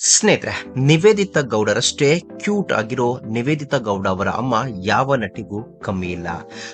ಸ್ನೇಹಿತರೆ, ನಿವೇದಿತಾ ಗೌಡರಷ್ಟೇ ಕ್ಯೂಟ್ ಆಗಿರೋ ನಿವೇದಿತಾ ಗೌಡ ಅವರ ಅಮ್ಮ ಯಾವ ನಟಿಗೂ ಕಮ್ಮಿ ಇಲ್ಲ.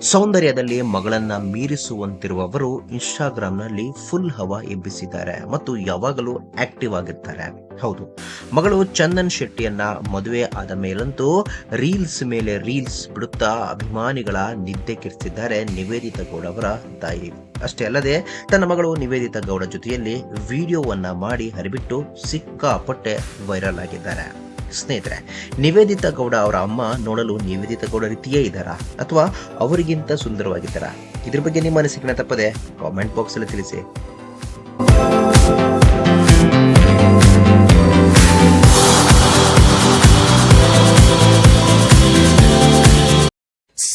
ಸೌಂದರ್ಯದಲ್ಲಿ ಮಗಳನ್ನ ಮೀರಿಸುವಂತಿರುವವರು ಇನ್ಸ್ಟಾಗ್ರಾಂನಲ್ಲಿ ಫುಲ್ ಹವಾ ಎಬ್ಬಿಸಿದ್ದಾರೆ ಮತ್ತು ಯಾವಾಗಲೂ ಆಕ್ಟಿವ್ ಆಗಿರ್ತಾರೆ. ಹೌದು. ಮಗಳು ಚಂದನ್ ಶೆಟ್ಟಿಯನ್ನ ಮದುವೆ ಆದ ಮೇಲಂತೂ ರೀಲ್ಸ್ ಮೇಲೆ ರೀಲ್ಸ್ ಬಿಡುತ್ತಾ ಅಭಿಮಾನಿಗಳ ನಿದ್ದೆ ಕೆಡಿಸಿದ್ದಾರೆ ನಿವೇದಿತಾ ಗೌಡ ಅವರ ತಾಯಿ. ಅಷ್ಟೇ ಅಲ್ಲದೆ ತನ್ನ ಮಗಳು ನಿವೇದಿತಾ ಗೌಡ ಜೊತೆಯಲ್ಲಿ ವಿಡಿಯೋವನ್ನ ಮಾಡಿ ಹರಿಬಿಟ್ಟು ಸಿಕ್ಕಾಪಟ್ಟೆ ವೈರಲ್ ಆಗಿದ್ದಾರೆ. ಸ್ನೇಹಿತರೆ, ನಿವೇದಿತಾ ಗೌಡ ಅವರ ಅಮ್ಮ ನೋಡಲು ನಿವೇದಿತಾ ಗೌಡ ರೀತಿಯೇ ಇದ್ದಾರಾ? ಅಥವಾ ಅವರಿಗಿಂತ ಸುಂದರವಾಗಿದ್ದಾರಾ? ಇದ್ರ ಬಗ್ಗೆ ನಿಮ್ಮ ಅನಿಸಿಕೆನ ತಪ್ಪದೆ ಕಾಮೆಂಟ್ ಬಾಕ್ಸ್ ಅಲ್ಲಿ ತಿಳಿಸಿ.